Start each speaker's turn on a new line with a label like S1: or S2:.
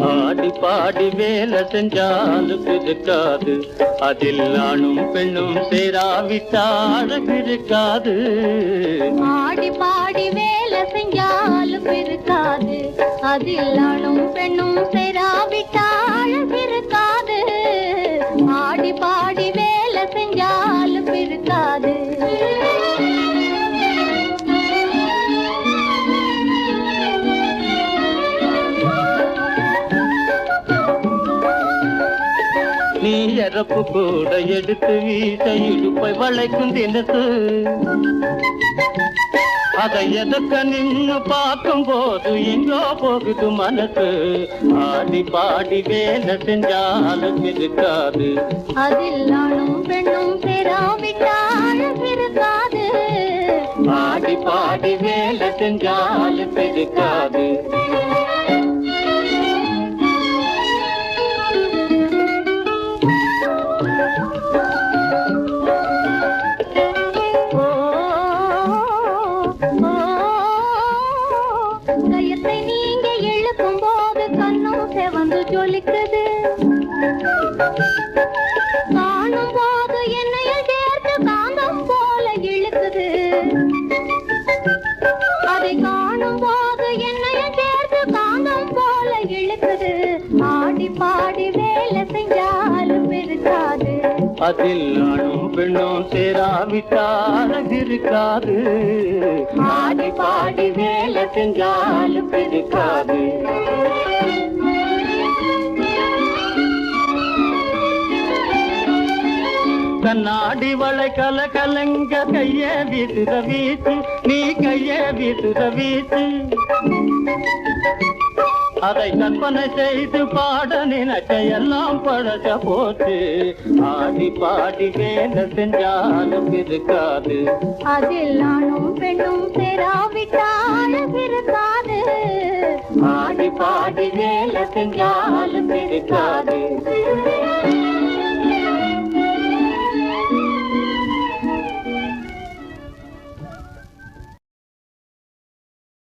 S1: ஆடி பாடி வேலை செஞ்சாலும் இருக்காது. அதில் ஆணும் பெண்ணும் சேராவிட்டால் இருக்காது.
S2: ஆடி பாடி வேலை செஞ்சாலும் இருக்காது. அதில் ஆணும் பெண்ணும்
S1: நீ இறப்பு கூட எடுத்து வீச இடுப்பை வளைக்கும் தினசு அதை எதற்க நின்னு பார்க்கும் போது எங்கோ போகுது மனசு. ஆடி பாடி வேலை செஞ்சாலும் இருக்காது.
S2: அதில் ஆணும் பெண்ணும் சேராவிட்டால் இருக்காது.
S1: ஆடி பாடி வேலை செஞ்சாலும் இருக்காது.
S2: ஜொலிக்குது காணும் போது என்னைய சேர்த்து காந்தம் போல இழுக்குது அதை காணும் போது என்னைய சேர்த்து காந்தம் போல இழுக்குது ஆடி பாடி வேலை செஞ்சாலும் இருக்காது
S1: அதில் ஆணும் பெண்ணும் சேராவிட்டால் இருக்காது. ஆடி பாடி வேலை செஞ்சாலும் இருக்காது கண்ணாடி வளை கல கலங்க கைய வீசுற வீச்சு நீ கைய வீசுற வீச்சு. அதை கற்பனை செய்து பாட நினைச்ச எல்லாம் பழச போச்சு. ஆடி பாடி வேலை செஞ்சாலும் இருக்காது.
S2: அதில் ஆணும் பெண்ணும் சேராவிட்டால் இருக்காது.
S1: ஆடி பாடி வேலை செஞ்சாலும் இருக்காது.